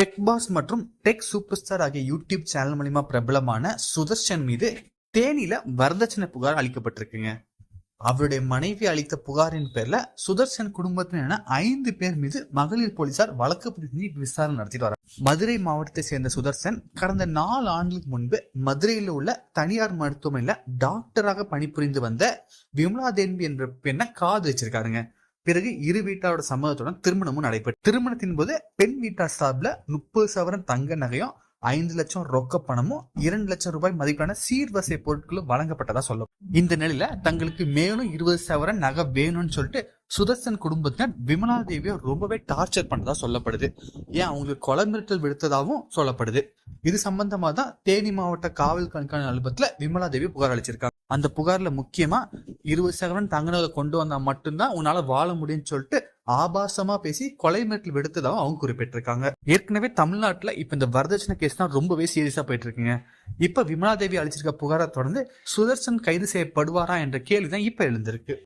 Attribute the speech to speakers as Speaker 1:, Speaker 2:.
Speaker 1: Tech boss மற்றும் tech super star ஆகிய YouTube channel மூலியமா பிரபலமான சுதர்ஷன் மீது தேனியில வரதட்சணை புகார் அளிக்கப்பட்டிருக்குங்க. அவருடைய மனைவி அளித்த புகாரின் பேர்ல சுதர்ஷன் குடும்பத்தினர் ஐந்து பேர் மீது மகளிர் போலீசார் வழக்கு பதிவு செஞ்சு விசாரணை நடத்திட்டு வராங்க. மதுரை மாவட்டத்தை சேர்ந்த சுதர்சன் கடந்த நாலு ஆண்டுகளுக்கு முன்பு மதுரையில் உள்ள தனியார் மருத்துவமனையில டாக்டராக பணிபுரிந்து வந்த விமலா தேன்பி என்ற பெண்ணை காது வச்சிருக்காருங்க பிறகு இரு வீட்டாரோட சம்மதத்துடன் திருமணமும் நடைபெற்று திருமணத்தின் போது பெண் வீட்டார் சார்பில் முப்பது சவரன் தங்க நகையும் ஐந்து லட்சம் ரொக்க பணமும் இரண்டு லட்சம் ரூபாய் மதிப்பான சீர்வசை பொருட்களும் வழங்கப்பட்டதா சொல்லும் இந்த நிலையில தங்களுக்கு மேலும் இருபது சவரன் நகை வேணும்னு சொல்லிட்டு சுதர்சன் குடும்பத்தினர் விமலா தேவியை ரொம்பவே டார்ச்சர் பண்ணதா சொல்லப்படுது. ஏன்? அவங்களுக்கு கொலை மிரட்டல் விடுத்ததாகவும் சொல்லப்படுது. இது சம்பந்தமா தான் தேனி மாவட்ட காவல் கண்காணி அலுவலகத்துல விமலா தேவி புகார் அளிச்சிருக்காங்க. அந்த புகார்ல முக்கியமா இருபது சகரன் தங்கினதை கொண்டு வந்தா மட்டும்தான் உன்னால வாழ முடியும்னு சொல்லிட்டு ஆபாசமா பேசி கொலை மிரட்டல் விடுத்ததாகவும் அவங்க குறிப்பிட்டிருக்காங்க. ஏற்கனவே தமிழ்நாட்டுல இப்ப இந்த வரதட்சணை கேஸ் தான் ரொம்பவே சீரியஸா போயிட்டு இருக்குங்க இப்ப விமலாதேவி அளிச்சிருக்க புகாரை தொடர்ந்து சுதர்சன் கைது செய்யப்படுவாரா என்ற கேள்விதான் இப்ப எழுந்திருக்கு.